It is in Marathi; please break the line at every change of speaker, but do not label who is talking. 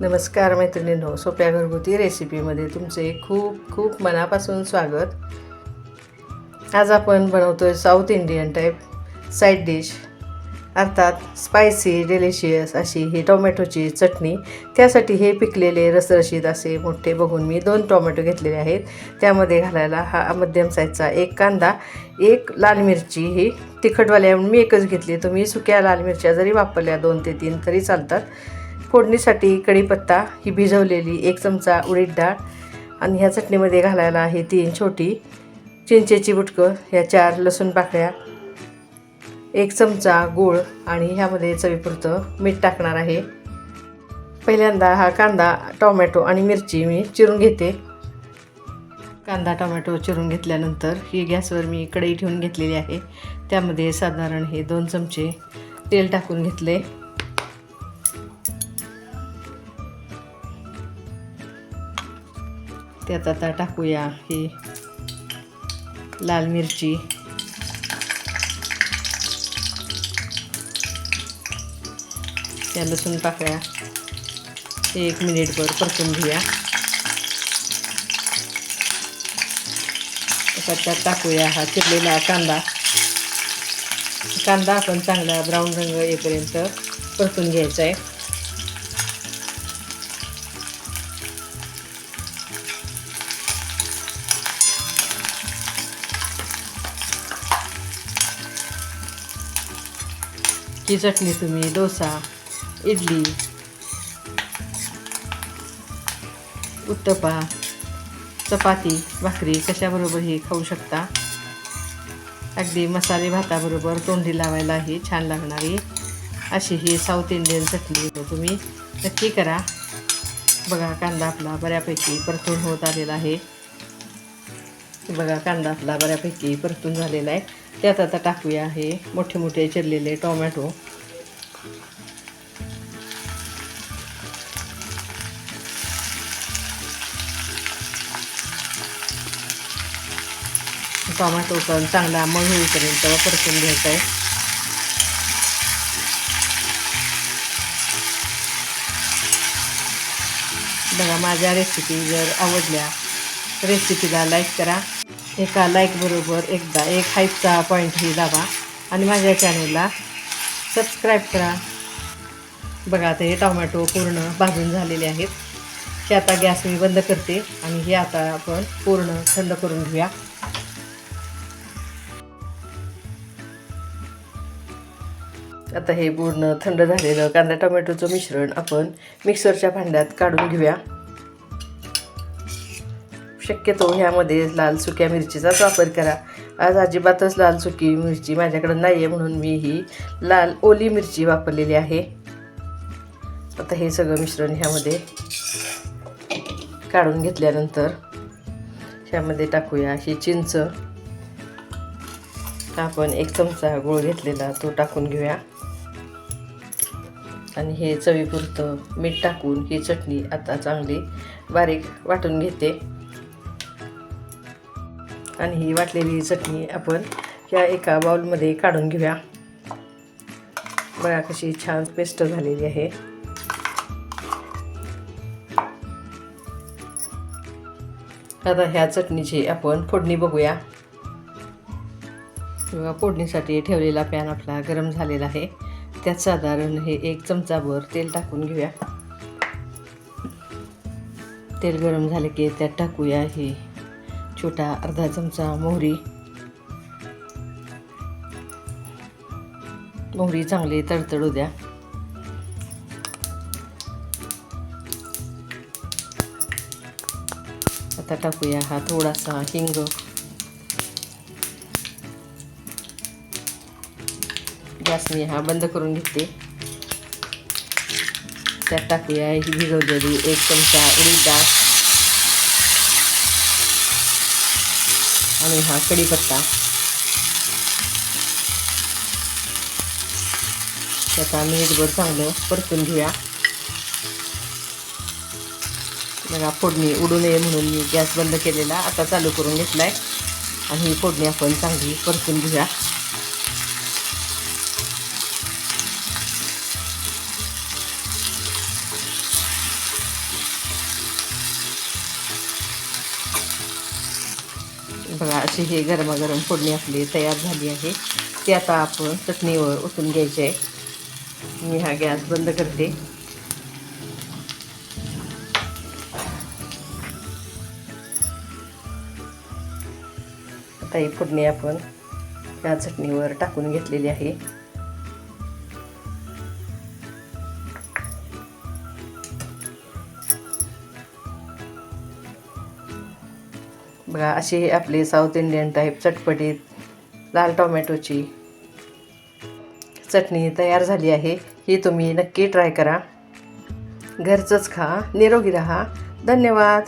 नमस्कार मैत्रिणींनो सोप्या घरगुती रेसिपीमध्ये तुमचे खूप खूप मनापासून स्वागत. आज आपण बनवतो आहे south Indian type side dish अर्थात स्पायसी डिलिशियस अशी ही टोमॅटोची चटणी. त्यासाठी हे पिकलेले रसरशीत असे मोठे बघून मी दोन टोमॅटो घेतलेले आहेत. त्यामध्ये घालायला हा मध्यम साईजचा एक कांदा एक लाल मिरची. ही तिखटवाल्या मी एकच घेतली. तुम्ही सुक्या लाल मिरच्या जरी वापरल्या दोन ते तीन तरी चालतात. फोडणीसाठी कढीपत्ता ही भिजवलेली एक चमचा उडीद डाळ आणि ह्या चटणीमध्ये घालायला आहे तीन छोटी चिंचेची बुटकं ह्या चार लसूण पाकळ्या एक चमचा गूळ आणि ह्यामध्ये चवीपुरतं मीठ टाकणार आहे. पहिल्यांदा हा कांदा टोमॅटो आणि मिरची मी चिरून घेते. कांदा टोमॅटो चिरून घेतल्यानंतर ही गॅसवर मी कढई ठेवून घेतलेली आहे. त्यामध्ये साधारण हे दोन चमचे तेल टाकून घेतले. त्यात आता टाकूया ही लाल मिरची. त्या लसूण पाकळ्या एक मिनिटभर परतून घेऊया. त्यात टाकूया हा चिरलेला कांदा. कांदा आपण चांगला ब्राऊन रंग येईपर्यंत परतून घ्यायचा आहे. ही चटणी तुम्ही डोसा इडली उत्तपा चपाती भाकरी कशाबरोबरही खाऊ शकता? अगदी मसाले भाताबरोबर तोंडी लावायलाही छान लागणारी अशी ही साऊथ इंडियन चटणी तर तुम्ही. नक्की करा. बघा कांदा आपला बऱ्यापैकी परतून होत आलेला आहे. बघा कांदा आपला बऱ्यापैकी परतून झालेला आहे. त्यात आता टाकूया हे मोठे मोठे चिरलेले टोमॅटो. टोमॅटो पण चांगला मग होईपर्यंत परतून घ्यायचा आहे. बघा माझ्या रेसिपी जर आवडल्या रेसिपीला लाईक करा. एका लाईकबरोबर एकदा एक हाईपचा पॉईंटही दाबा आणि माझ्या चॅनलला सबस्क्राईब करा. बघा आता हे टोमॅटो पूर्ण भाजून झालेले आहेत. हे आता गॅस मी बंद करते आणि हे आता आपण पूर्ण थंड करून घेऊया. आता हे पूर्ण थंड झालेलं कांदा टोमॅटोचं मिश्रण आपण मिक्सरच्या भांड्यात काढून घेऊया. शक्यतो ह्यामध्ये लाल सुक्या मिरचीचाच वापर करा. आज अजिबातच लाल सुकी मिरची माझ्याकडं नाही आहे म्हणून मी ही लाल ओली मिरची वापरलेली आहे. आता हे सगळं मिश्रण ह्यामध्ये काढून घेतल्यानंतर ह्यामध्ये टाकूया ही चिंच. आपण एक चमचा गोळ घेतलेला तो टाकून घेऊया. आणि हे चवीपुरतं मीठ टाकून ही चटणी आता चांगली बारीक वाटून घेते. आणि ही वाटलेली चटणी आपण या एका बाउलमध्ये काढून घेऊया. बघा कशी छान पेस्ट झालेली आहे. आता ह्या चटणीची आपण फोडणी बघूया. किंवा फोडणीसाठी ठेवलेला पॅन आपला गरम झालेला आहे. त्यात साधारण हे एक चमचाभर तेल टाकून घेऊया. तेल गरम झाले की त्यात टाकूया हे छोटा अर्धा चमचा मोहरी. मोहरी चांगली तडतडू द्या. आता टाकूया हा थोडासा हिंग. गॅस मी हा बंद करून घेते. त्यात टाकूया ही भिजवलेली एक चमचा उडीद डाळ. आणि हा कढीपत्ता त्याचा मिनिटभर चांगलं परतून घेऊया. बघा फोडणी उडू नये म्हणून मी गॅस बंद केलेला. आता चालू करून घेतला आहे आणि ही फोडणी आपण चांगली परतून घेऊया. बघा अशी ही गरमागरम फोडणी आपली तयार झाली आहे. ती आता आपण चटणीवर ओतून घ्यायची आहे. मी हा गॅस बंद करते. आता ही फोडणी आपण या चटणीवर टाकून घेतलेली आहे. बघा अशी आपली साऊथ इंडियन टाईप चटपटीत लाल टोमॅटोची चटणी तयार झाली आहे. ही तुम्ही नक्की ट्राय करा. घरचंच खा निरोगी राहा. धन्यवाद.